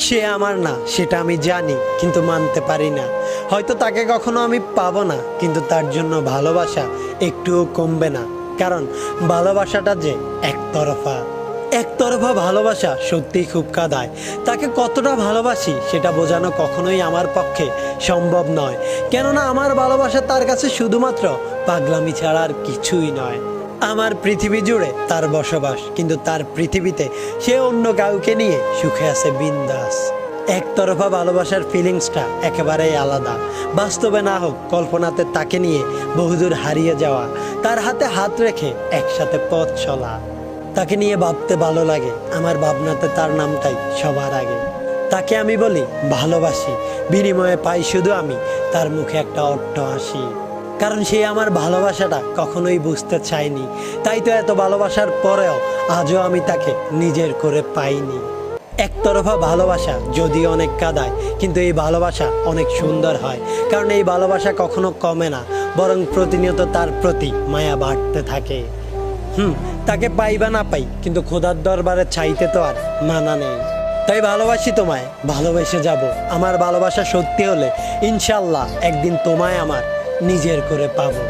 সে আমার না, সেটা আমি জানি, কিন্তু মানতে পারি না। হয়তো তাকে কখনো আমি পাবো না, কিন্তু তার জন্য ভালোবাসা একটুও কমবে না। কারণ ভালোবাসাটা যে একতরফা। একতরফা ভালোবাসা সত্যিই খুব কাদায়। তাকে কতটা ভালোবাসি, সেটা বোঝানো কখনোই আমার পক্ষে সম্ভব নয়। কেননা আমার ভালোবাসা তার কাছে শুধুমাত্র পাগলামি ছাড়া আর কিছুই নয়। আমার পৃথিবী জুড়ে তার বসবাস, কিন্তু তার পৃথিবীতে সে অন্য কাউকে নিয়ে সুখে আছে, বিন্দাস। একতরফা ভালোবাসার ফিলিংসটা একেবারেই আলাদা। বাস্তবে না হোক, কল্পনাতে তাকে নিয়ে বহুদূর হারিয়ে যাওয়া, তার হাতে হাত রেখে একসাথে পথ চলা। তাকে নিয়ে ভাবতে ভালো লাগে, আমার ভাবনাতে তার নামটাই সবার আগে। তাকে আমি বলি ভালোবাসি, বিনিময়ে পাই শুধু আমি, তার মুখে একটা অট্ট হাসি। কারণ সে আমার ভালোবাসাটা কখনোই বুঝতে চায়নি। তাই তো এত ভালোবাসার পরেও আজও আমি তাকে নিজের করে পাইনি। একতরফা ভালোবাসা যদি অনেক কাদায়, কিন্তু এই ভালোবাসা অনেক সুন্দর হয়। কারণ এই ভালোবাসা কখনো কমে না, বরং প্রতিনিয়ত তার প্রতি মায়া বাড়তে থাকে। হুম, তাকে পাই বা না পাই, কিন্তু খোদার দরবারে চাইতে তো আর মানা নেই। তাই ভালোবাসি তোমায়, ভালোবেসে যাব। আমার ভালোবাসা সত্যি হলে ইনশাল্লাহ একদিন তোমায় আমার নিজের করে পাবো।